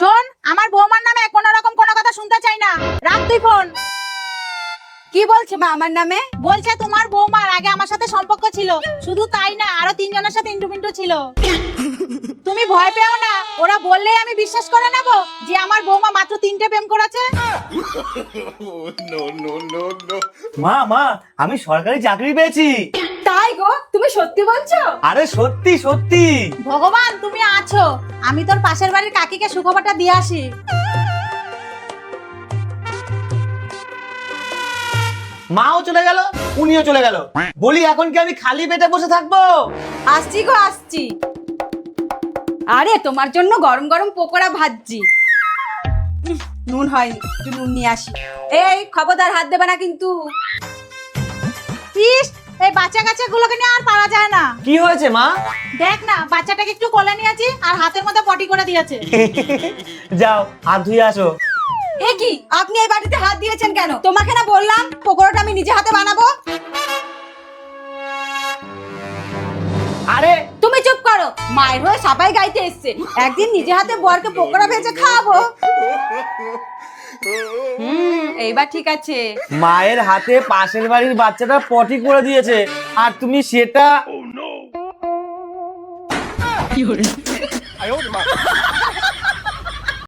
শোন আমার বৌমার নামে কোনো রকম কোনো কথা শুনতে চাই না। রাখ তুই ফোন। কি বলছে মা আমার নামে? বলছে তোমার বৌমার আগে আমার সাথে সম্পর্ক ছিল। শুধু তাই না আরও তিনজনের সাথে ইন্টু মিন্টু ছিল। তুমি ভয় পেও না ওরা বললেই আমি বিশ্বাস করে নেব যে আমার বৌমা মাত্র তিনটে প্রেম করেছে। মা মা আমি সরকারি চাকরি পেয়েছি। তাই গো তুমি সত্যি বলছো? আরে সত্যি সত্যি। ভগবান তুমি আছো। আমি তোর পাশের বাড়ির কাকিকে সুখবরটা দিয়ে আসি। মাও চলে গেল উনিও চলে গেল। বলি এখন কি আমি খালি পেটে বসে থাকব? আসছি গো আসছি। আরে তোমার জন্য গরম গরম পকোড়া ভাজছি। নুন হয়নি একটু নুন নিয়ে আসি। এই খবরদার হাত দেবে না কিন্তু। ইস এই বাচ্চা কাচ্চা গুলোকে নিয়ে আর পারা যায় না। কি হয়েছে মা? দেখ না বাচ্চাটাকে একটু কোলে নিয়েছি আর হাতের মধ্যে পটি করে দিয়েছে। যাও হাত ধুয়ে আসো। এ কি? আপনি এই বাড়িতে হাত দিয়েছেন কেন? তোমাকে না বললাম পকোড়াটা আমি নিজে হাতে বানাবো? আরে! তুমি চুপ করো। মায়ের হয়ে সাপাই গাইতে এসছে। একদিন নিজে হাতে বরকে পকোড়া ভেজে খাওয়াবো। হুম? এইবার ঠিক আছে। মায়ের হাতে পাশের বাড়ির বাচ্চাটা পটি করে দিয়েছে আর তুমি সেটা